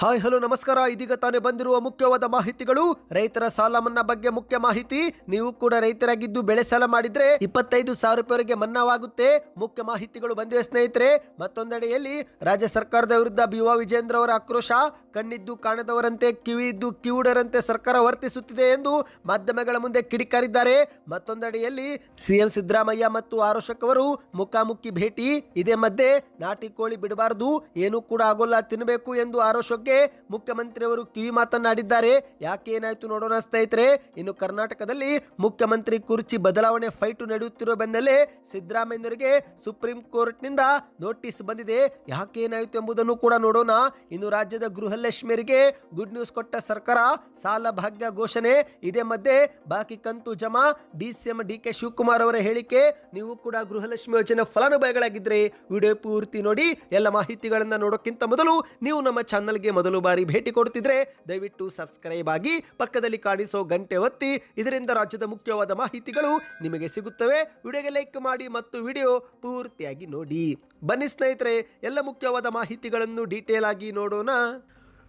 Hi, hello, ನಮಸ್ಕಾರ. ಇದೀಗ ತಾನೇ ಬಂದಿರುವ ಮುಖ್ಯವಾದ ಮಾಹಿತಿಗಳು. ರೈತರ ಸಾಲ ಮನ್ನಾ ಬಗ್ಗೆ ಮುಖ್ಯ ಮಾಹಿತಿ. ನೀವು ಕೂಡ ರೈತರಾಗಿದ್ದು ಬೆಳೆ ಸಾಲ ಮಾಡಿದ್ರೆ ಇಪ್ಪತ್ತೈದು ಸಾವಿರ ರೂಪಾಯಿವರೆಗೆ ಮನ್ನಾವಾಗುತ್ತೆ. ಮುಖ್ಯ ಮಾಹಿತಿಗಳು ಬಂದಿವೆ ಸ್ನೇಹಿತರೆ. ಮತ್ತೊಂದೆಡೆಯಲ್ಲಿ ರಾಜ್ಯ ಸರ್ಕಾರದ ವಿರುದ್ಧ ಬಿ ವಿಜೇಂದ್ರ ಅವರ ಆಕ್ರೋಶ. ಕಣ್ಣಿದ್ದು ಕಾಣದವರಂತೆ, ಕಿವಿಯಿದ್ದು ಕಿವುಡರಂತೆ ಸರ್ಕಾರ ವರ್ತಿಸುತ್ತಿದೆ ಎಂದು ಮಾಧ್ಯಮಗಳ ಮುಂದೆ ಕಿಡಿಕಾರಿದ್ದಾರೆ. ಮತ್ತೊಂದೆಡೆಯಲ್ಲಿ ಸಿಎಂ ಸಿದ್ದರಾಮಯ್ಯ ಮತ್ತು ಆರೋಶಕ್ ಅವರು ಮುಖಾಮುಖಿ ಭೇಟಿ. ಇದೇ ಮಧ್ಯೆ ನಾಟಿ ಕೋಳಿ ಬಿಡಬಾರದು, ಏನೂ ಕೂಡ ಆಗೋಲ್ಲ ತಿನ್ನಬೇಕು ಎಂದು ಆರೋಶಕ್ಕೆ ಮುಖ್ಯಮಂತ್ರಿಯವರು ಕಿವಿ ಮಾತನಾಡಿದ್ದಾರೆ ಯಾಕೆ ಏನಾಯ್ತು ನೋಡೋಣ ಸ್ನೇಹಿತರೆ, ಇನ್ನು ಕರ್ನಾಟಕದಲ್ಲಿ ಮುಖ್ಯಮಂತ್ರಿ ಕುರ್ಚಿ ಬದಲಾವಣೆ ಫೈಟು ನಡೆಯುತ್ತಿರುವ ಬೆನ್ನಲ್ಲೇ ಸಿದ್ದರಾಮಯ್ಯನವರಿಗೆ ಸುಪ್ರೀಂ ಕೋರ್ಟ್ನಿಂದ ನೋಟಿಸ್ ಬಂದಿದೆ. ಯಾಕೆ ಏನಾಯಿತು ಎಂಬುದನ್ನು ಕೂಡ ನೋಡೋಣ. ಇನ್ನು ರಾಜ್ಯದ ಗೃಹಲಕ್ಷ್ಮಿಯರಿಗೆ ಗುಡ್ ನ್ಯೂಸ್ ಕೊಟ್ಟ ಸರ್ಕಾರ, ಸಾಲ ಭಾಗ್ಯ ಘೋಷಣೆ. ಇದೇ ಮಧ್ಯೆ ಬಾಕಿ ಕಂತು ಜಮಾ. ಡಿಸಿಎಂ ಡಿ ಕೆ ಶಿವಕುಮಾರ್ ಅವರ ಹೇಳಿಕೆ, ನೀವು ಕೂಡ ಗೃಹಲಕ್ಷ್ಮಿ ಯೋಜನೆ ಫಲಾನುಭವಿಗಳಾಗಿದ್ರೆ ವಿಡಿಯೋ ಪೂರ್ತಿ ನೋಡಿ. ಎಲ್ಲ ಮಾಹಿತಿಗಳನ್ನ ನೋಡೋಕ್ಕಿಂತ ಮೊದಲು ನೀವು ನಮ್ಮ ಚಾನಲ್ಗೆ ಮೊದಲು ಬಾರಿ ಭೇಟಿ ಕೊಡ್ತಿದ್ರೆ ದಯವಿಟ್ಟು ಸಬ್ಸ್ಕ್ರೈಬ್ ಆಗಿ ಪಕ್ಕದಲ್ಲಿ ಕಾಣಿಸೋ ಗಂಟೆ ಒತ್ತಿ. ಇದರಿಂದ ರಾಜ್ಯದ ಮುಖ್ಯವಾದ ಮಾಹಿತಿಗಳು ನಿಮಗೆ ಸಿಗುತ್ತವೆ. ವಿಡಿಯೋಗೆ ಲೈಕ್ ಮಾಡಿ ಮತ್ತು ವಿಡಿಯೋ ಪೂರ್ತಿಯಾಗಿ ನೋಡಿ. ಬನ್ನಿ ಸ್ನೇಹಿತರೆ, ಎಲ್ಲ ಮುಖ್ಯವಾದ ಮಾಹಿತಿಗಳನ್ನು ಡೀಟೇಲ್ ಆಗಿ ನೋಡೋಣ.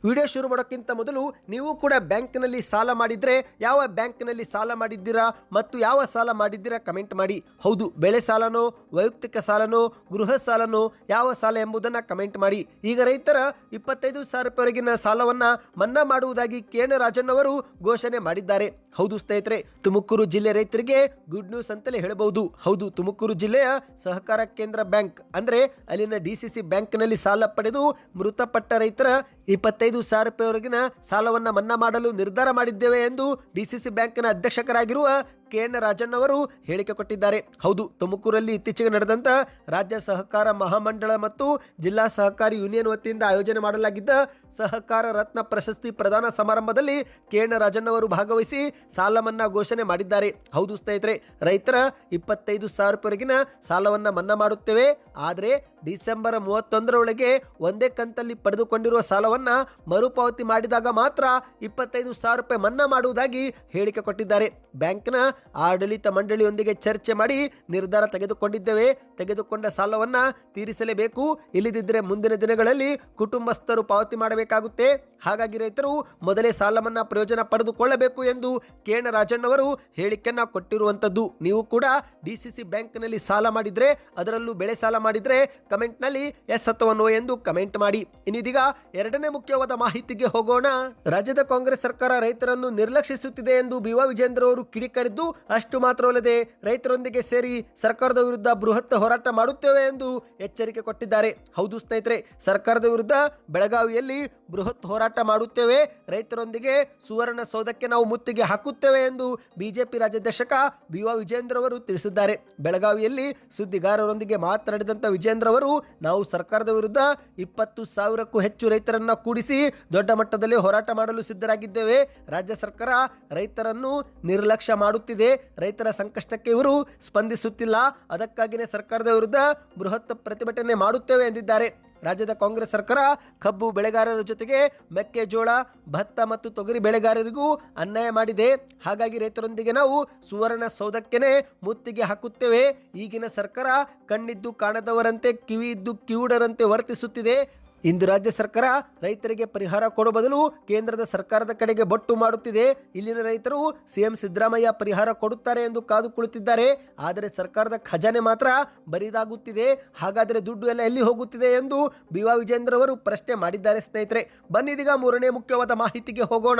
ವಿಡಿಯೋ ಶುರು ಮಾಡೋಕ್ಕಿಂತ ಮೊದಲು ನೀವು ಕೂಡ ಬ್ಯಾಂಕ್ನಲ್ಲಿ ಸಾಲ ಮಾಡಿದರೆ ಯಾವ ಬ್ಯಾಂಕ್ನಲ್ಲಿ ಸಾಲ ಮಾಡಿದ್ದೀರಾ ಮತ್ತು ಯಾವ ಸಾಲ ಮಾಡಿದ್ದೀರಾ ಕಮೆಂಟ್ ಮಾಡಿ. ಹೌದು, ಬೆಳೆ ಸಾಲನೋ, ವೈಯಕ್ತಿಕ ಸಾಲನೋ, ಗೃಹ ಸಾಲನೋ ಯಾವ ಸಾಲ ಎಂಬುದನ್ನು ಕಮೆಂಟ್ ಮಾಡಿ. ಈಗ ರೈತರ ಇಪ್ಪತ್ತೈದು ಸಾವಿರ ರೂಪಾಯಿವರೆಗಿನ ಸಾಲವನ್ನು ಮನ್ನಾ ಮಾಡುವುದಾಗಿ ಕೆ ಎನ್ ರಾಜಣ್ಣವರು ಘೋಷಣೆ ಮಾಡಿದ್ದಾರೆ. ಹೌದು ಸ್ನೇಹಿತರೆ, ತುಮಕೂರು ಜಿಲ್ಲೆ ರೈತರಿಗೆ ಗುಡ್ ನ್ಯೂಸ್ ಅಂತಲೇ ಹೇಳಬಹುದು. ಹೌದು, ತುಮಕೂರು ಜಿಲ್ಲೆಯ ಸಹಕಾರ ಕೇಂದ್ರ ಬ್ಯಾಂಕ್ ಅಂದರೆ ಅಲ್ಲಿನ ಡಿ ಸಿ ಸಿ ಬ್ಯಾಂಕ್ನಲ್ಲಿ ಸಾಲ ಪಡೆದು ಮೃತಪಟ್ಟ ರೈತರ ಇಪ್ಪತ್ತೈದು ಸಾವಿರ ರೂಪಾಯಿವರೆಗಿನ ಸಾಲವನ್ನು ಮನ್ನಾ ಮಾಡಲು ನಿರ್ಧಾರ ಮಾಡಿದ್ದೇವೆ ಎಂದು ಡಿಸಿಸಿ ಬ್ಯಾಂಕ್ನ ಅಧ್ಯಕ್ಷಕರಾಗಿರುವ ಕೆ ಎನ್ ರಾಜಣ್ಣವರು ಹೇಳಿಕೆ ಕೊಟ್ಟಿದ್ದಾರೆ. ಹೌದು, ತುಮಕೂರಲ್ಲಿ ಇತ್ತೀಚೆಗೆ ನಡೆದಂತ ರಾಜ್ಯ ಸಹಕಾರ ಮಹಾಮಂಡಳ ಮತ್ತು ಜಿಲ್ಲಾ ಸಹಕಾರಿ ಯೂನಿಯನ್ ವತಿಯಿಂದ ಆಯೋಜನೆ ಮಾಡಲಾಗಿದ್ದ ಸಹಕಾರ ರತ್ನ ಪ್ರಶಸ್ತಿ ಪ್ರದಾನ ಸಮಾರಂಭದಲ್ಲಿ ಕೆ ಎನ್ ರಾಜಣ್ಣವರು ಭಾಗವಹಿಸಿ ಸಾಲ ಮನ್ನಾ ಘೋಷಣೆ ಮಾಡಿದ್ದಾರೆ. ಹೌದು ಸ್ನೇಹಿತರೆ, ರೈತರ ಇಪ್ಪತ್ತೈದು ಸಾವಿರ ರೂಪಾಯಿವರೆಗಿನ ಸಾಲವನ್ನು ಮನ್ನಾ ಮಾಡುತ್ತೇವೆ. ಆದರೆ ಡಿಸೆಂಬರ್ ಮೂವತ್ತೊಂದರೊಳಗೆ ಒಂದೇ ಕಂತಲ್ಲಿ ಪಡೆದುಕೊಂಡಿರುವ ಸಾಲವನ್ನು ಮರುಪಾವತಿ ಮಾಡಿದಾಗ ಮಾತ್ರ ಇಪ್ಪತ್ತೈದು ಸಾವಿರ ರೂಪಾಯಿ ಮನ್ನಾ ಮಾಡುವುದಾಗಿ ಹೇಳಿಕೆ ಕೊಟ್ಟಿದ್ದಾರೆ. ಬ್ಯಾಂಕ್ನ ಆಡಳಿತ ಮಂಡಳಿಯೊಂದಿಗೆ ಚರ್ಚೆ ಮಾಡಿ ನಿರ್ಧಾರ ತೆಗೆದುಕೊಂಡಿದ್ದೇವೆ. ತೆಗೆದುಕೊಂಡ ಸಾಲವನ್ನ ತೀರಿಸಲೇಬೇಕು. ಇಲ್ಲದಿದ್ದರೆ ಮುಂದಿನ ದಿನಗಳಲ್ಲಿ ಕುಟುಂಬಸ್ಥರು ಪಾವತಿ ಮಾಡಬೇಕಾಗುತ್ತೆ. ಹಾಗಾಗಿ ರೈತರು ಮೊದಲೇ ಸಾಲವನ್ನ ಪ್ರಯೋಜನ ಪಡೆದುಕೊಳ್ಳಬೇಕು ಎಂದು ಕೇಣ ರಾಜಣ್ಣವರು ಹೇಳಿಕೆಯನ್ನು ಕೊಟ್ಟಿರುವಂಥದ್ದು ನೀವು ಕೂಡ ಡಿ ಸಿ ಸಿ ಬ್ಯಾಂಕ್ನಲ್ಲಿ ಸಾಲ ಮಾಡಿದರೆ, ಅದರಲ್ಲೂ ಬೆಳೆ ಸಾಲ ಮಾಡಿದರೆ ಕಮೆಂಟ್ನಲ್ಲಿ ಎಸ್ ಅಥವಾ ಎಂದು ಕಮೆಂಟ್ ಮಾಡಿ. ಇನ್ನಿದೀಗ ಎರಡನೇ ಮುಖ್ಯವಾದ ಮಾಹಿತಿಗೆ ಹೋಗೋಣ. ರಾಜ್ಯದ ಕಾಂಗ್ರೆಸ್ ಸರ್ಕಾರ ರೈತರನ್ನು ನಿರ್ಲಕ್ಷಿಸುತ್ತಿದೆ ಎಂದು ಬಿ ವಾ ವಿಜೇಂದ್ರ ಅವರು ಕಿಡಿಕರಿದ್ದು ಅಷ್ಟು ಮಾತ್ರವಲ್ಲದೆ ರೈತರೊಂದಿಗೆ ಸೇರಿ ಸರ್ಕಾರದ ವಿರುದ್ಧ ಬೃಹತ್ ಹೋರಾಟ ಮಾಡುತ್ತೇವೆ ಎಂದು ಎಚ್ಚರಿಕೆ ಕೊಟ್ಟಿದ್ದಾರೆ. ಹೌದು ಸ್ನೇಹಿತರೆ, ಸರ್ಕಾರದ ವಿರುದ್ಧ ಬೆಳಗಾವಿಯಲ್ಲಿ ಬೃಹತ್ ಹೋರಾಟ ಮಾಡುತ್ತೇವೆ. ರೈತರೊಂದಿಗೆ ಸುವರ್ಣ ಸೌಧಕ್ಕೆ ನಾವು ಮುತ್ತಿಗೆ ಹಾಕುತ್ತೇವೆ ಎಂದು ಬಿಜೆಪಿ ರಾಜ್ಯಾಧ್ಯಕ್ಷಕ ಬಿ ವಿಜೇಂದ್ರ ಅವರು ತಿಳಿಸಿದ್ದಾರೆ. ಬೆಳಗಾವಿಯಲ್ಲಿ ಸುದ್ದಿಗಾರರೊಂದಿಗೆ ಮಾತನಾಡಿದಂಥ ವಿಜೇಂದ್ರ ಅವರು, ನಾವು ಸರ್ಕಾರದ ವಿರುದ್ಧ ಇಪ್ಪತ್ತು ಸಾವಿರಕ್ಕೂ ಹೆಚ್ಚು ರೈತರನ್ನ ಕೂಡಿಸಿ ದೊಡ್ಡ ಮಟ್ಟದಲ್ಲಿ ಹೋರಾಟ ಮಾಡಲು ಸಿದ್ಧರಾಗಿದ್ದೇವೆ. ರಾಜ್ಯ ಸರ್ಕಾರ ರೈತರನ್ನು ನಿರ್ಲಕ್ಷ್ಯ ಮಾಡುತ್ತಿದೆ ರೈತರ ಸಂಕಷ್ಟಕ್ಕೆ ಇವರು ಸ್ಪಂದಿಸುತ್ತಿಲ್ಲ. ಅದಕ್ಕಾಗಿಯೇ ಸರ್ಕಾರದ ವಿರುದ್ಧ ಬೃಹತ್ ಪ್ರತಿಭಟನೆ ಮಾಡುತ್ತೇವೆ ಎಂದಿದ್ದಾರೆ. ರಾಜ್ಯದ ಕಾಂಗ್ರೆಸ್ ಸರ್ಕಾರ ಕಬ್ಬು ಬೆಳೆಗಾರರ ಜೊತೆಗೆ ಮೆಕ್ಕೆಜೋಳ, ಭತ್ತ ಮತ್ತು ತೊಗರಿ ಬೆಳೆಗಾರರಿಗೂ ಅನ್ಯಾಯ ಮಾಡಿದೆ. ಹಾಗಾಗಿ ರೈತರೊಂದಿಗೆ ನಾವು ಸುವರ್ಣ ಸೌಧಕ್ಕೆನೆ ಮುತ್ತಿಗೆ ಹಾಕುತ್ತೇವೆ. ಈಗಿನ ಸರ್ಕಾರ ಕಣ್ಣಿದ್ದು ಕಾಣದವರಂತೆ ಕಿವಿಯಿದ್ದು ಕಿವುಡರಂತೆ ವರ್ತಿಸುತ್ತಿದೆ. ಇಂದು ರಾಜ್ಯ ಸರ್ಕಾರ ರೈತರಿಗೆ ಪರಿಹಾರ ಕೊಡುವ ಬದಲು ಕೇಂದ್ರದ ಸರ್ಕಾರದ ಕಡೆಗೆ ಬಟ್ಟು ಮಾಡುತ್ತಿದೆ. ಇಲ್ಲಿನ ರೈತರು ಸಿಎಂ ಸಿದ್ದರಾಮಯ್ಯ ಪರಿಹಾರ ಕೊಡುತ್ತಾರೆ ಎಂದು ಕಾದು ಕುಳಿತಿದ್ದಾರೆ. ಆದರೆ ಸರ್ಕಾರದ ಖಜಾನೆ ಮಾತ್ರ ಬರಿದಾಗುತ್ತಿದೆ. ಹಾಗಾದರೆ ದುಡ್ಡು ಎಲ್ಲ ಎಲ್ಲಿ ಹೋಗುತ್ತಿದೆ ಎಂದು ಬಿ ವಿಜೇಂದ್ರ ಅವರು ಪ್ರಶ್ನೆ ಮಾಡಿದ್ದಾರೆ ಸ್ನೇಹಿತರೆ. ಬನ್ನಿದೀಗ ಮೂರನೇ ಮುಖ್ಯವಾದ ಮಾಹಿತಿಗೆ ಹೋಗೋಣ.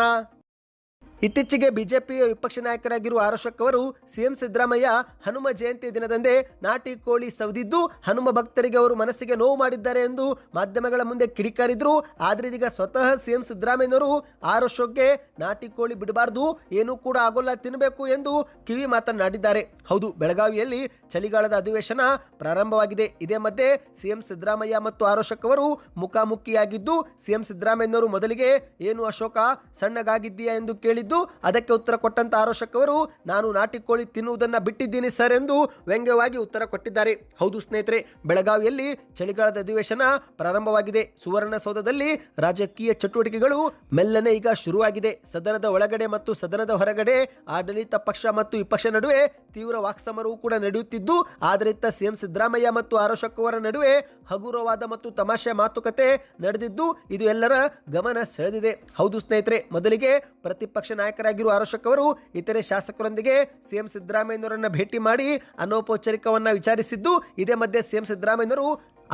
ಇತ್ತೀಚೆಗೆ ಬಿಜೆಪಿಯ ವಿಪಕ್ಷ ನಾಯಕರಾಗಿರುವ ಆರೋಶಕ್ ಅವರು ಸಿಎಂ ಸಿದ್ದರಾಮಯ್ಯ ಹನುಮ ಜಯಂತಿ ದಿನದಂದೇ ನಾಟಿ ಕೋಳಿ ಸವದಿದ್ದು ಹನುಮ ಭಕ್ತರಿಗೆ ಅವರು ಮನಸ್ಸಿಗೆ ನೋವು ಮಾಡಿದ್ದಾರೆ ಎಂದು ಮಾಧ್ಯಮಗಳ ಮುಂದೆ ಕಿಡಿಕಾರಿದ್ರು. ಆದರೆ ಇದೀಗ ಸ್ವತಃ ಸಿಎಂ ಸಿದ್ದರಾಮಯ್ಯನವರು ಆರೋಶಕ್ಕೆ ನಾಟಿ ಕೋಳಿ ಬಿಡಬಾರ್ದು, ಏನೂ ಕೂಡ ಆಗೋಲ್ಲ ತಿನ್ನಬೇಕು ಎಂದು ಕಿವಿ ಮಾತನಾಡಿದ್ದಾರೆ. ಹೌದು, ಬೆಳಗಾವಿಯಲ್ಲಿ ಚಳಿಗಾಲದ ಅಧಿವೇಶನ ಪ್ರಾರಂಭವಾಗಿದೆ. ಇದೇ ಮಧ್ಯೆ ಸಿಎಂ ಸಿದ್ದರಾಮಯ್ಯ ಮತ್ತು ಆರೋಶಕ್ ಅವರು ಮುಖಾಮುಖಿಯಾಗಿದ್ದು, ಸಿಎಂ ಸಿದ್ದರಾಮಯ್ಯನವರು ಮೊದಲಿಗೆ, ಏನು ಅಶೋಕ, ಸಣ್ಣಗಾಗಿದ್ದೀಯಾ? ಎಂದು ಕೇಳಿದ್ದು ಅದಕ್ಕೆ ಉತ್ತರ ಕೊಟ್ಟಂತ ಆರೋಶಕವರು ನಾನು ನಾಟಿ ಕೋಳಿ ತಿನ್ನುವುದನ್ನ ಬಿಟ್ಟಿದ್ದೀನಿ ಸರ್ ಎಂದು ವ್ಯಂಗ್ಯವಾಗಿ ಉತ್ತರ ಕೊಟ್ಟಿದ್ದಾರೆ. ಹೌದು ಸ್ನೇಹಿತರೆ, ಬೆಳಗಾವಿಯಲ್ಲಿ ಚಳಿಗಾಲದ ಅಧಿವೇಶನ ಪ್ರಾರಂಭವಾಗಿದೆ. ಸುವರ್ಣಸೌಧದಲ್ಲಿ ರಾಜಕೀಯ ಚಟುವಟಿಕೆಗಳು ಮೆಲ್ಲನೆ ಈಗ ಶುರುವಾಗಿದೆ. ಸದನದ ಒಳಗಡೆ ಮತ್ತು ಸದನದ ಹೊರಗಡೆ ಆಡಳಿತ ಪಕ್ಷ ಮತ್ತು ವಿಪಕ್ಷ ನಡುವೆ ತೀವ್ರ ವಾಕ್ಸಮರವು ಕೂಡ ನಡೆಯುತ್ತಿದ್ದು, ಆದರೆ ಸಿಎಂ ಸಿದ್ದರಾಮಯ್ಯ ಮತ್ತು ಆರೋಶಕ್ಕವರ ನಡುವೆ ಹಗುರವಾದ ಮತ್ತು ತಮಾಷೆ ಮಾತುಕತೆ ನಡೆದಿದ್ದು, ಇದು ಎಲ್ಲರ ಗಮನ ಸೆಳೆದಿದೆ. ಹೌದು ಸ್ನೇಹಿತರೆ, ಮೊದಲಿಗೆ ಪ್ರತಿಪಕ್ಷ ನಾಯಕರಾಗಿರುವ ಅರೋಶಕ್ ಅವರು ಇತರೆ ಶಾಸಕರೊಂದಿಗೆ ಸಿಎಂ ಸಿದ್ದರಾಮಯ್ಯನವರನ್ನು ಭೇಟಿ ಮಾಡಿ ಅನೌಪಚಾರಿಕವನ್ನು ವಿಚಾರಿಸಿದ್ದು, ಇದೇ ಮಧ್ಯೆ ಸಿಎಂ ಸಿದ್ದರಾಮಯ್ಯನವರು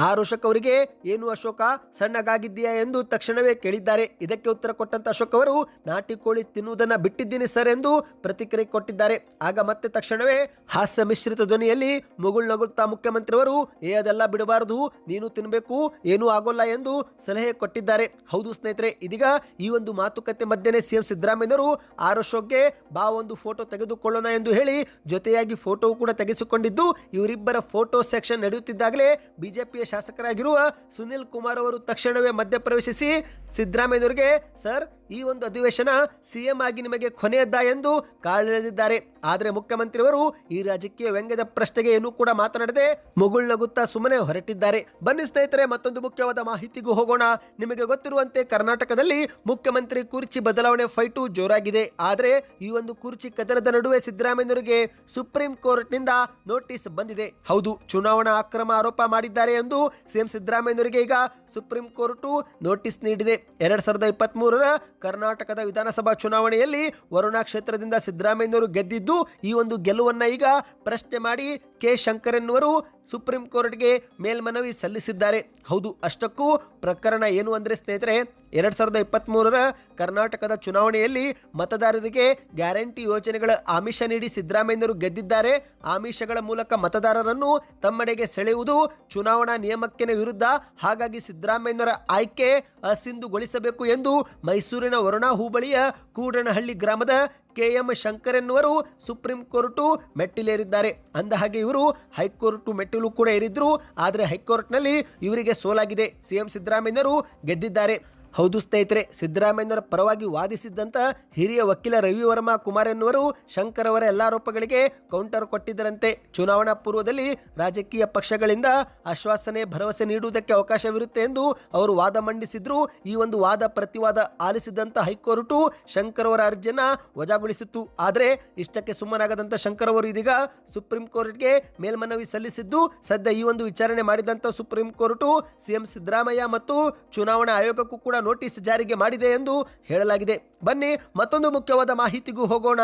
ಆರೋಶಕ್ ಅವರಿಗೆ, ಏನು ಅಶೋಕ, ಸಣ್ಣಗಾಗಿದ್ದೀಯಾ? ಎಂದು ತಕ್ಷಣವೇ ಕೇಳಿದ್ದಾರೆ. ಇದಕ್ಕೆ ಉತ್ತರ ಕೊಟ್ಟಂತ ಅಶೋಕ್ ಅವರು, ನಾಟಿ ಕೋಳಿ ತಿನ್ನುವುದನ್ನ ಬಿಟ್ಟಿದ್ದೀನಿ ಸರ್ ಎಂದು ಪ್ರತಿಕ್ರಿಯೆ ಕೊಟ್ಟಿದ್ದಾರೆ. ಆಗ ಮತ್ತೆ ತಕ್ಷಣವೇ ಹಾಸ್ಯ ಮಿಶ್ರಿತ ಧ್ವನಿಯಲ್ಲಿ ಮುಗುಳ್ ನಗುಳ್ತಾ ಮುಖ್ಯಮಂತ್ರಿಯವರು, ಏ, ಅದೆಲ್ಲ ಬಿಡಬಾರದು. ನೀನು ತಿನ್ನಬೇಕು ಏನೂ ಆಗೋಲ್ಲ ಎಂದು ಸಲಹೆ ಕೊಟ್ಟಿದ್ದಾರೆ. ಹೌದು ಸ್ನೇಹಿತರೆ, ಇದೀಗ ಈ ಒಂದು ಮಾತುಕತೆ ಮಧ್ಯೆನೇ ಸಿಎಂ ಸಿದ್ದರಾಮಯ್ಯನವರು ಆರೋಶೋಕ್ಗೆ ಬಾ, ಒಂದು ಫೋಟೋ ತೆಗೆದುಕೊಳ್ಳೋಣ ಎಂದು ಹೇಳಿ ಜೊತೆಯಾಗಿ ಫೋಟೋ ಕೂಡ ತೆಗೆಸಿಕೊಂಡಿದ್ದು, ಇವರಿಬ್ಬರ ಫೋಟೋ ಸೆಕ್ಷನ್ ನಡೆಯುತ್ತಿದ್ದಾಗಲೇ ಬಿಜೆಪಿಯ ಶಾಸಕರಾಗಿರುವ ಸುನಿಲ್ ಕುಮಾರ್ ಅವರು ತಕ್ಷಣವೇ ಮಧ್ಯಪ್ರವೇಶಿಸಿ ಸಿದ್ದರಾಮಯ್ಯನವರಿಗೆ, ಸರ್, ಈ ಒಂದು ಅಧಿವೇಶನ ಸಿಎಂ ಆಗಿ ನಿಮಗೆ ಕೊನೆಯದ್ದ ಎಂದು ಕಾಲೆಳೆದಿದ್ದಾರೆ. ಆದರೆ ಮುಖ್ಯಮಂತ್ರಿಯವರು ಈ ರಾಜಕೀಯ ವ್ಯಂಗ್ಯದ ಪ್ರಶ್ನೆಗೆ ಏನೂ ಕೂಡ ಮಾತನಾಡದೆ ಮುಗುಳ್ನಗುತ್ತಾ ಸುಮ್ಮನೆ ಹೊರಟಿದ್ದಾರೆ. ಬನ್ನಿ ಸ್ನೇಹಿತರೆ, ಮತ್ತೊಂದು ಮುಖ್ಯವಾದ ಮಾಹಿತಿಗೂ ಹೋಗೋಣ. ನಿಮಗೆ ಗೊತ್ತಿರುವಂತೆ ಕರ್ನಾಟಕದಲ್ಲಿ ಮುಖ್ಯಮಂತ್ರಿ ಕುರ್ಚಿ ಬದಲಾವಣೆ ಫೈಟು ಜೋರಾಗಿದೆ. ಆದರೆ ಈ ಒಂದು ಕುರ್ಚಿ ಕದನದ ನಡುವೆ ಸಿದ್ದರಾಮಯ್ಯನವರಿಗೆ ಸುಪ್ರೀಂ ಕೋರ್ಟ್ನಿಂದ ನೋಟಿಸ್ ಬಂದಿದೆ. ಹೌದು, ಚುನಾವಣಾ ಅಕ್ರಮ ಆರೋಪ ಮಾಡಿದ್ದಾರೆ ಎಂದು ಸಿಎಂ ಸಿದ್ದರಾಮಯ್ಯನವರಿಗೆ ಈಗ ಸುಪ್ರೀಂ ಕೋರ್ಟು ನೋಟಿಸ್ ನೀಡಿದೆ. ಎರಡ್ ಸಾವಿರದ ಇಪ್ಪತ್ತ್ ಮೂರರ ಕರ್ನಾಟಕದ ವಿಧಾನಸಭಾ ಚುನಾವಣೆಯಲ್ಲಿ ವರುಣಾ ಕ್ಷೇತ್ರದಿಂದ ಸಿದ್ದರಾಮಯ್ಯನವರು ಗೆದ್ದಿದ್ದು, ಈ ಒಂದು ಗೆಲುವನ್ನ ಈಗ ಪ್ರಶ್ನೆ ಮಾಡಿ ಕೆ ಶಂಕರನ್ನವರು ಸುಪ್ರೀಂ ಕೋರ್ಟ್ಗೆ ಮೇಲ್ಮನವಿ ಸಲ್ಲಿಸಿದ್ದಾರೆ. ಹೌದು, ಅಷ್ಟಕ್ಕೂ ಪ್ರಕರಣ ಏನು ಅಂದ್ರೆ ಸ್ನೇಹಿತರೆ ಎರಡ್ ಸಾವಿರದ ಇಪ್ಪತ್ತ್ ಮೂರರ ಕರ್ನಾಟಕದ ಚುನಾವಣೆಯಲ್ಲಿ ಮತದಾರರಿಗೆ ಗ್ಯಾರಂಟಿ ಯೋಜನೆಗಳ ಆಮಿಷ ನೀಡಿ ಸಿದ್ದರಾಮಯ್ಯರು ಗೆದ್ದಿದ್ದಾರೆ. ಆಮಿಷಗಳ ಮೂಲಕ ಮತದಾರರನ್ನು ತಮ್ಮೆಡೆಗೆ ಸೆಳೆಯುವುದು ಚುನಾವಣಾ ನಿಯಮಕ್ಕೆ ವಿರುದ್ಧ. ಹಾಗಾಗಿ ಸಿದ್ದರಾಮಯ್ಯರ ಆಯ್ಕೆ ಅಸಿಂಧುಗೊಳಿಸಬೇಕು ಎಂದು ಮೈಸೂರಿನ ವರುಣಾ ಹೋಬಳಿಯ ಕೂಡನಹಳ್ಳಿ ಗ್ರಾಮದ ಕೆಎಂ ಎನ್ನುವರು ಸುಪ್ರೀಂ ಕೋರ್ಟು ಮೆಟ್ಟಿಲೇರಿದ್ದಾರೆ. ಅಂದ ಹಾಗೆ ಇವರು ಹೈಕೋರ್ಟ್ ಮೆಟ್ಟಿಲು ಕೂಡ ಏರಿದ್ರು. ಆದರೆ ಹೈಕೋರ್ಟ್ನಲ್ಲಿ ಇವರಿಗೆ ಸೋಲಾಗಿದೆ. ಸಿಎಂ ಸಿದ್ದರಾಮಯ್ಯರು ಗೆದ್ದಿದ್ದಾರೆ. ಹೌದು ಸ್ನೇಹಿತರೆ, ಸಿದ್ದರಾಮಯ್ಯನವರ ಪರವಾಗಿ ವಾದಿಸಿದ್ದಂಥ ಹಿರಿಯ ವಕೀಲ ರವಿವರ್ಮ ಕುಮಾರ್ ಎನ್ನುವರು ಶಂಕರ್ ಅವರ ಎಲ್ಲ ಆರೋಪಗಳಿಗೆ ಕೌಂಟರ್ ಕೊಟ್ಟಿದ್ದರಂತೆ. ಚುನಾವಣಾ ಪೂರ್ವದಲ್ಲಿ ರಾಜಕೀಯ ಪಕ್ಷಗಳಿಂದ ಆಶ್ವಾಸನೆ, ಭರವಸೆ ನೀಡುವುದಕ್ಕೆ ಅವಕಾಶವಿರುತ್ತೆ ಎಂದು ಅವರು ವಾದ ಮಂಡಿಸಿದ್ರು. ಈ ಒಂದು ವಾದ ಪ್ರತಿವಾದ ಆಲಿಸಿದಂತ ಹೈಕೋರ್ಟು ಶಂಕರ್ ಅವರ ಅರ್ಜಿಯನ್ನ ವಜಾಗೊಳಿಸಿತ್ತು. ಆದರೆ ಇಷ್ಟಕ್ಕೆ ಸುಮ್ಮನಾಗದಂತ ಶಂಕರ್ ಅವರು ಇದೀಗ ಸುಪ್ರೀಂ ಕೋರ್ಟ್ಗೆ ಮೇಲ್ಮನವಿ ಸಲ್ಲಿಸಿದ್ದು, ಸದ್ಯ ಈ ಒಂದು ವಿಚಾರಣೆ ಮಾಡಿದಂತ ಸುಪ್ರೀಂ ಕೋರ್ಟು ಸಿಎಂ ಸಿದ್ದರಾಮಯ್ಯ ಮತ್ತು ಚುನಾವಣಾ ಆಯೋಗಕ್ಕೂ ಕೂಡ ನೋಟಿಸ್ ಜಾರಿಗೆ ಮಾಡಿದೆ ಎಂದು ಹೇಳಲಾಗಿದೆ. ಬನ್ನಿ ಮತ್ತೊಂದು ಮುಖ್ಯವಾದ ಮಾಹಿತಿಗೂ ಹೋಗೋಣ.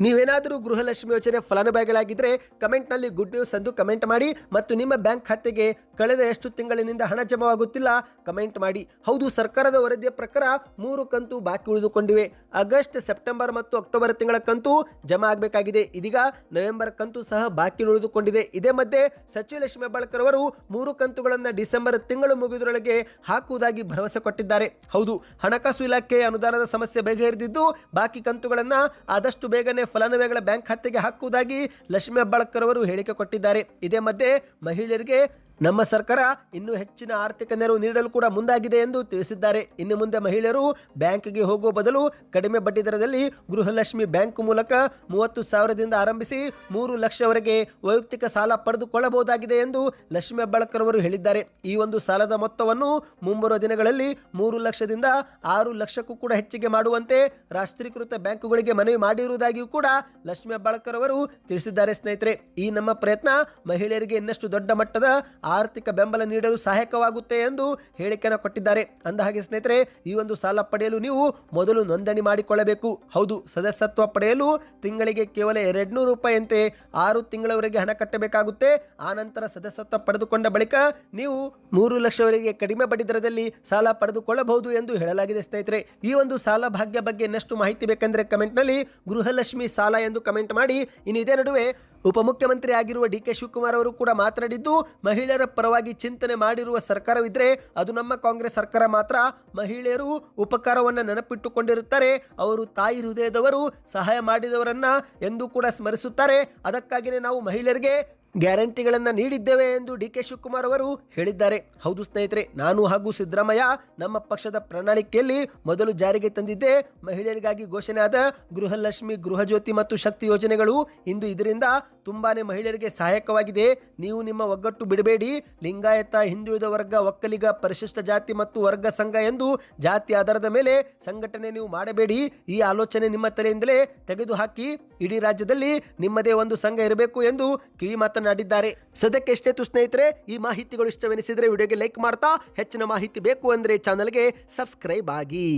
ನೀವೇನಾದರೂ ಗೃಹಲಕ್ಷ್ಮಿ ಯೋಜನೆ ಫಲಾನುಭವಿಗಳಾಗಿದ್ದರೆ ಕಮೆಂಟ್ನಲ್ಲಿ ಗುಡ್ ನ್ಯೂಸ್ ಎಂದು ಕಮೆಂಟ್ ಮಾಡಿ ಮತ್ತು ನಿಮ್ಮ ಬ್ಯಾಂಕ್ ಖಾತೆಗೆ ಕಳೆದ ಎಷ್ಟು ತಿಂಗಳಿನಿಂದ ಹಣ ಜಮವಾಗುತ್ತಿಲ್ಲ, ಕಮೆಂಟ್ ಮಾಡಿ. ಹೌದು, ಸರ್ಕಾರದ ವರದಿಯ ಪ್ರಕಾರ ಮೂರು ಕಂತು ಬಾಕಿ ಉಳಿದುಕೊಂಡಿವೆ. ಆಗಸ್ಟ್, ಸೆಪ್ಟೆಂಬರ್ ಮತ್ತು ಅಕ್ಟೋಬರ್ ತಿಂಗಳ ಕಂತು ಜಮಾ ಆಗಬೇಕಾಗಿದೆ. ಇದೀಗ ನವೆಂಬರ್ ಕಂತು ಸಹ ಬಾಕಿ ಉಳಿದುಕೊಂಡಿದೆ. ಇದೇ ಮಧ್ಯೆ ಸಚಿವ ಲಕ್ಷ್ಮಿ ಹೆಬ್ಬಾಳ್ಕರ್ ಅವರು ಮೂರು ಕಂತುಗಳನ್ನು ಡಿಸೆಂಬರ್ ತಿಂಗಳು ಮುಗಿದರೊಳಗೆ ಹಾಕುವುದಾಗಿ ಭರವಸೆ ಕೊಟ್ಟಿದ್ದಾರೆ. ಹೌದು, ಹಣಕಾಸು ಇಲಾಖೆ ಅನುದಾನದ ಸಮಸ್ಯೆ ಬಗೆಹರಿದಿದ್ದು ಬಾಕಿ ಕಂತುಗಳನ್ನು ಆದಷ್ಟು ಬೇಗನೆ ಫಲಾನುಭವಿಗಳ ಬ್ಯಾಂಕ್ ಖಾತೆಗೆ ಹಾಕುವುದಾಗಿ ಲಕ್ಷ್ಮಿ ಹೆಬ್ಬಾಳ್ಕರ್ ಅವರು ಹೇಳಿಕೆ ಕೊಟ್ಟಿದ್ದಾರೆ. ಇದೇ ಮಧ್ಯೆ ಮಹಿಳೆಯರಿಗೆ ನಮ್ಮ ಸರ್ಕಾರ ಇನ್ನೂ ಹೆಚ್ಚಿನ ಆರ್ಥಿಕ ನೆರವು ನೀಡಲು ಕೂಡ ಮುಂದಾಗಿದೆ ಎಂದು ತಿಳಿಸಿದ್ದಾರೆ. ಇನ್ನು ಮುಂದೆ ಮಹಿಳೆಯರು ಬ್ಯಾಂಕ್ಗೆ ಹೋಗುವ ಬದಲು ಕಡಿಮೆ ಬಡ್ಡಿ ದರದಲ್ಲಿ ಗೃಹಲಕ್ಷ್ಮಿ ಬ್ಯಾಂಕ್ ಮೂಲಕ ಮೂವತ್ತು ಸಾವಿರದಿಂದ ಆರಂಭಿಸಿ ಮೂರು ಲಕ್ಷವರೆಗೆ ವೈಯಕ್ತಿಕ ಸಾಲ ಪಡೆದುಕೊಳ್ಳಬಹುದಾಗಿದೆ ಎಂದು ಲಕ್ಷ್ಮಿ ಹೆಬ್ಬಾಳ್ಕರ್ ಅವರು ಹೇಳಿದ್ದಾರೆ. ಈ ಒಂದು ಸಾಲದ ಮೊತ್ತವನ್ನು ಮುಂಬರುವ ದಿನಗಳಲ್ಲಿ ಮೂರು ಲಕ್ಷದಿಂದ ಆರು ಲಕ್ಷಕ್ಕೂ ಕೂಡ ಹೆಚ್ಚಿಗೆ ಮಾಡುವಂತೆ ರಾಷ್ಟ್ರೀಕೃತ ಬ್ಯಾಂಕುಗಳಿಗೆ ಮನವಿ ಮಾಡಿರುವುದಾಗಿಯೂ ಕೂಡ ಲಕ್ಷ್ಮಿ ಹೆಬ್ಬಾಳ್ಕರ್ ಅವರು ತಿಳಿಸಿದ್ದಾರೆ ಸ್ನೇಹಿತರೆ. ಈ ನಮ್ಮ ಪ್ರಯತ್ನ ಮಹಿಳೆಯರಿಗೆ ಇನ್ನಷ್ಟು ದೊಡ್ಡ ಮಟ್ಟದ ಆರ್ಥಿಕ ಬೆಂಬಲ ನೀಡಲು ಸಹಾಯಕವಾಗುತ್ತೆ ಎಂದು ಹೇಳಿಕೆಯನ್ನು ಕೊಟ್ಟಿದ್ದಾರೆ. ಅಂದಹಾಗೆ ಸ್ನೇಹಿತರೆ, ಈ ಒಂದು ಸಾಲ ಪಡೆಯಲು ನೀವು ಮೊದಲು ನೋಂದಣಿ ಮಾಡಿಕೊಳ್ಳಬೇಕು. ಹೌದು, ಸದಸ್ಯತ್ವ ಪಡೆಯಲು ತಿಂಗಳಿಗೆ ಕೇವಲ ಎರಡ್ನೂರು ರೂಪಾಯಿಯಂತೆ ಆರು ತಿಂಗಳವರೆಗೆ ಹಣ ಕಟ್ಟಬೇಕಾಗುತ್ತೆ. ಆನಂತರ ಸದಸ್ಯತ್ವ ಪಡೆದುಕೊಂಡ ಬಳಿಕ ನೀವು ಮೂರು ಲಕ್ಷವರೆಗೆ ಕಡಿಮೆ ಬಡ್ಡಿ ದರದಲ್ಲಿ ಸಾಲ ಪಡೆದುಕೊಳ್ಳಬಹುದು ಎಂದು ಹೇಳಲಾಗಿದೆ ಸ್ನೇಹಿತರೆ. ಈ ಒಂದು ಸಾಲ ಭಾಗ್ಯ ಬಗ್ಗೆ ಇನ್ನಷ್ಟು ಮಾಹಿತಿ ಬೇಕೆಂದರೆ ಕಮೆಂಟ್ನಲ್ಲಿ ಗೃಹಲಕ್ಷ್ಮಿ ಸಾಲ ಎಂದು ಕಮೆಂಟ್ ಮಾಡಿ. ಇನ್ನಿದೇ ನಡುವೆ ಉಪಮುಖ್ಯಮಂತ್ರಿ ಆಗಿರುವ ಡಿ ಕೆ ಶಿವಕುಮಾರ್ ಅವರು ಕೂಡ ಮಾತನಾಡಿದ್ದು, ಮಹಿಳೆಯರ ಪರವಾಗಿ ಚಿಂತನೆ ಮಾಡಿರುವ ಸರ್ಕಾರವಿದ್ರೆ ಅದು ನಮ್ಮ ಕಾಂಗ್ರೆಸ್ ಸರ್ಕಾರ ಮಾತ್ರ. ಮಹಿಳೆಯರು ಉಪಕಾರವನ್ನು ನೆನಪಿಟ್ಟುಕೊಂಡಿರುತ್ತಾರೆ. ಅವರು ತಾಯಿ ಹೃದಯದವರು, ಸಹಾಯ ಮಾಡಿದವರನ್ನ ಎಂದು ಕೂಡ ಸ್ಮರಿಸುತ್ತಾರೆ. ಅದಕ್ಕಾಗಿಯೇ ನಾವು ಮಹಿಳೆಯರಿಗೆ ಗ್ಯಾರಂಟಿಗಳನ್ನ ನೀಡಿದ್ದೇವೆ ಎಂದು ಡಿ ಕೆ ಶಿವಕುಮಾರ್ ಅವರು ಹೇಳಿದ್ದಾರೆ. ಹೌದು ಸ್ನೇಹಿತರೆ, ನಾನು ಹಾಗೂ ಸಿದ್ದರಾಮಯ್ಯ ನಮ್ಮ ಪಕ್ಷದ ಪ್ರಣಾಳಿಕೆಯಲ್ಲಿ ಮೊದಲು ಜಾರಿಗೆ ತಂದಿದ್ದೆ ಮಹಿಳೆಯರಿಗಾಗಿ ಘೋಷಣೆ ಆದ ಗೃಹಲಕ್ಷ್ಮಿ, ಗೃಹಜ್ಯೋತಿ ಮತ್ತು ಶಕ್ತಿ ಯೋಜನೆಗಳು ಇಂದು ಇದರಿಂದ ತುಂಬಾನೇ ಮಹಿಳೆಯರಿಗೆ ಸಹಾಯಕವಾಗಿದೆ. ನೀವು ನಿಮ್ಮ ಒಗ್ಗಟ್ಟು ಬಿಡಬೇಡಿ. ಲಿಂಗಾಯತ, ಹಿಂದುಳಿದ ವರ್ಗ, ಒಕ್ಕಲಿಗ, ಪರಿಶಿಷ್ಟ ಜಾತಿ ಮತ್ತು ವರ್ಗ ಸಂಘ ಎಂದು ಜಾತಿ ಆಧಾರದ ಮೇಲೆ ಸಂಘಟನೆ ನೀವು ಮಾಡಬೇಡಿ. ಈ ಆಲೋಚನೆ ನಿಮ್ಮ ತಲೆಯಿಂದಲೇ ತೆಗೆದುಹಾಕಿ, ಇಡೀ ರಾಜ್ಯದಲ್ಲಿ ನಿಮ್ಮದೇ ಒಂದು ಸಂಘ ಇರಬೇಕು ಎಂದು ಕಿವಿ ಮಾತನಾಡಿದ್ದಾರೆ ಸದ್ಯಕ್ಕೆ ಎಷ್ಟೇತು ಸ್ನೇಹಿತರೆ, ಈ ಮಾಹಿತಿಗಳು ಇಷ್ಟವೆನಿಸಿದರೆ ವಿಡಿಯೋಗೆ ಲೈಕ್ ಮಾಡ್ತಾ, ಹೆಚ್ಚಿನ ಮಾಹಿತಿ ಬೇಕು ಅಂದರೆ ಚಾನಲ್ಗೆ ಸಬ್ಸ್ಕ್ರೈಬ್ ಆಗಿ.